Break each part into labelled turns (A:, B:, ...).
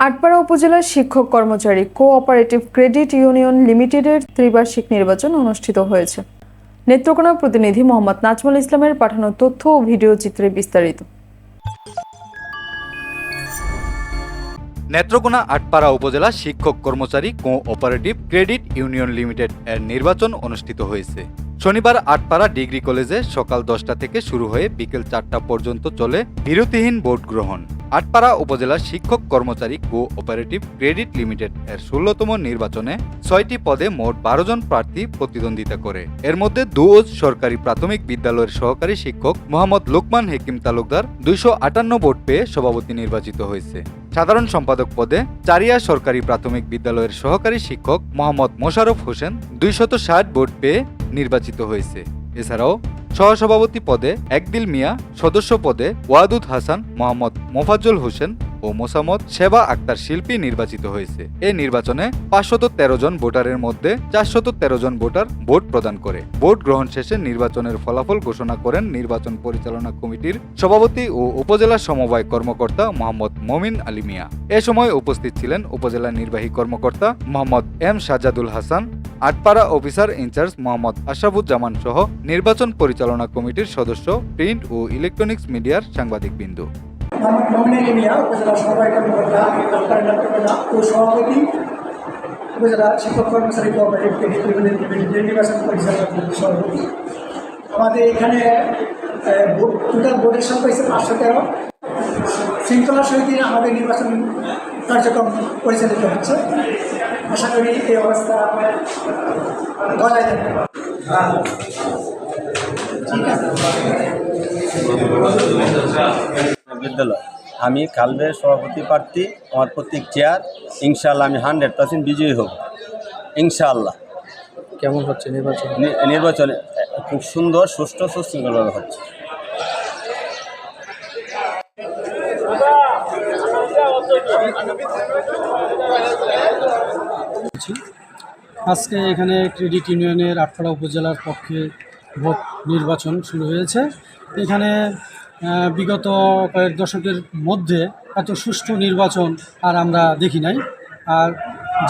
A: আটপাড়া উপজেলার শিক্ষক কর্মচারী কোঅপারেটিভ ক্রেডিট ইউনিয়ন লিমিটেডের ত্রিবার্ষিক নির্বাচন অনুষ্ঠিত হয়েছে। নেত্রকোনা প্রতিনিধি মোহাম্মদ নাজমুল ইসলামের পাঠানো তথ্য ও ভিডিও চিত্রে বিস্তারিত।
B: নেত্রকোনা আটপাড়া উপজেলা শিক্ষক কর্মচারী co operative credit union limited এর নির্বাচন অনুষ্ঠিত হয়েছে। শনিবার আটপাড়া ডিগ্রি কলেজে সকাল দশটা থেকে শুরু হয়ে বিকেল চারটা পর্যন্ত চলে বিরতিহীন ভোট গ্রহণ আটপাড়া উপজেলা শিক্ষক কর্মচারী কো অপারেটিভ ক্রেডিট লিমিটেড এর ষোলতম নির্বাচনে ছয়টি পদে মোট বারো জন প্রার্থী প্রতিদ্বন্দ্বিতা করে। এর মধ্যে দুওজ সরকারি প্রাথমিক বিদ্যালয়ের সহকারী শিক্ষক মোহাম্মদ লোকমান হেকিম তালুকদার দুইশো আটান্ন ভোট পেয়ে সভাপতি নির্বাচিত হয়েছে। সাধারণ সম্পাদক পদে চারিয়া সরকারি প্রাথমিক বিদ্যালয়ের সহকারী শিক্ষক মোহাম্মদ মোশারফ হোসেন দুইশত ষাট ভোট পেয়ে নির্বাচিত হয়েছে। এছাড়াও সহসভাপতি পদে একদিল মিয়া, সদস্য পদে ওয়াদুদ হাসান, মোহাম্মদ মোফাজ্জল হোসেন ও মোসামত সেবা আক্তার শিল্পী নির্বাচিত হয়েছে। এই নির্বাচনে পাঁচশত তেরো জন ভোটারের মধ্যে চারশত তেরো জন ভোটার ভোট প্রদান করে। ভোট গ্রহণ শেষে নির্বাচনের ফলাফল ঘোষণা করেন নির্বাচন পরিচালনা কমিটির সভাপতি ও উপজেলা সমবায় কর্মকর্তা মোহাম্মদ মমিন আলী মিয়া। এ সময় উপস্থিত ছিলেন উপজেলা নির্বাহী কর্মকর্তা Mohammad M Sajadul Hasan Atpara officer in charge Mohammad Ashrafuzzaman সহ নির্বাচন পরিচালনা কমিটির সদস্য, প্রিন্ট ও ইলেকট্রনিক্স মিডিয়ার
C: কমিটির সভাপতি। আমাদের এখানে টোটাল ভোটের সংখ্যা হচ্ছে পাঁচশো তেরো। শৃঙ্খলার সহিত আমাদের নির্বাচন কার্যক্রম পরিচালিত হচ্ছে। আশা করি এই অবস্থা বজায় থাকবে।
D: বিদ্যালয় আমি কালবে সভাপতি প্রার্থী আমার প্রতীক চেয়ার। ইনশাআল্লাহ আমি হান্ড্রেড পার্সেন্ট বিজয়ী হব। ইনশাআল্লাহ।
E: কেমন হচ্ছে নির্বাচন?
D: নির্বাচনে খুব সুন্দর সুষ্ঠু সুশৃঙ্খলভাবে হচ্ছে।
E: আজকে এখানে ক্রেডিট ইউনিয়নের আটপাড়া উপজেলার পক্ষে ভোট নির্বাচন শুরু হয়েছে। এখানে বিগত কয়েক দশকের মধ্যে এত সুষ্ঠু নির্বাচন আর আমরা দেখি নাই। আর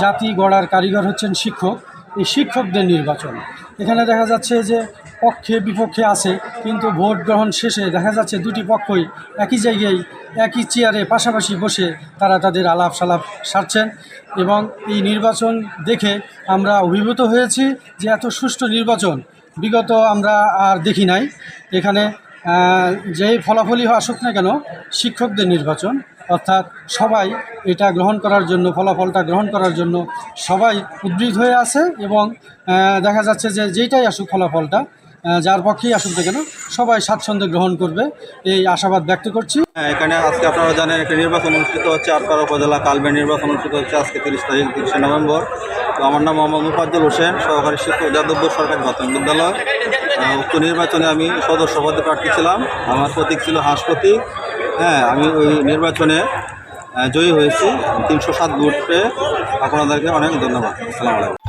E: জাতি গড়ার কারিগর হচ্ছেন শিক্ষক। এই শিক্ষকদের নির্বাচন। এখানে দেখা যাচ্ছে যে পক্ষে বিপক্ষে আছে, কিন্তু ভোট গ্রহণ শেষে দেখা যাচ্ছে দুটি পক্ষই একই জায়গায়, একই চেয়ারে পাশাপাশি বসে তারা তাদের আলাপ সালাপ সারছেন এবং এই নির্বাচন দেখে আমরা অভিভূত হয়েছি যে এত সুষ্ঠু নির্বাচন বিগত আমরা আর দেখি নাই। এখানে যেই ফলাফলই আসুক না কেন, শিক্ষকদের নির্বাচন, অর্থাৎ সবাই এটা গ্রহণ করার জন্য, ফলাফলটা গ্রহণ করার জন্য সবাই উদ্বৃত হয়ে আছে এবং দেখা যাচ্ছে যে যেইটাই আসুক ফলাফলটা যার পক্ষেই আসুক না কেন, সবাই স্বাচ্ছন্দ্যে গ্রহণ করবে। এই আশাবাদ ব্যক্ত করছি।
D: হ্যাঁ এখানে আজকে আপনারা জানেন, একটা নির্বাচন অনুষ্ঠিত হচ্ছে আটপাড়া উপজেলা কালবে নির্বাচন অনুষ্ঠিত হচ্ছে আজকে তিরিশ তারিখ, তিরিশে নভেম্বর। তো আমার নাম মোহাম্মদ মুফাজ্জল হোসেন, সহকারী শিক্ষক যাদবপুর সরকারি প্রাথমিক বিদ্যালয়। উক্ত নির্বাচনে আমি সদস্য পদে প্রার্থী ছিলাম। আমার প্রতীক ছিল হাঁস প্রতীক হ্যাঁ আমি ওই নির্বাচনে জয়ী হয়েছি। তিনশো সাত ভোট আপনাদেরকে অনেক ধন্যবাদ। আসসালামু আলাইকুম।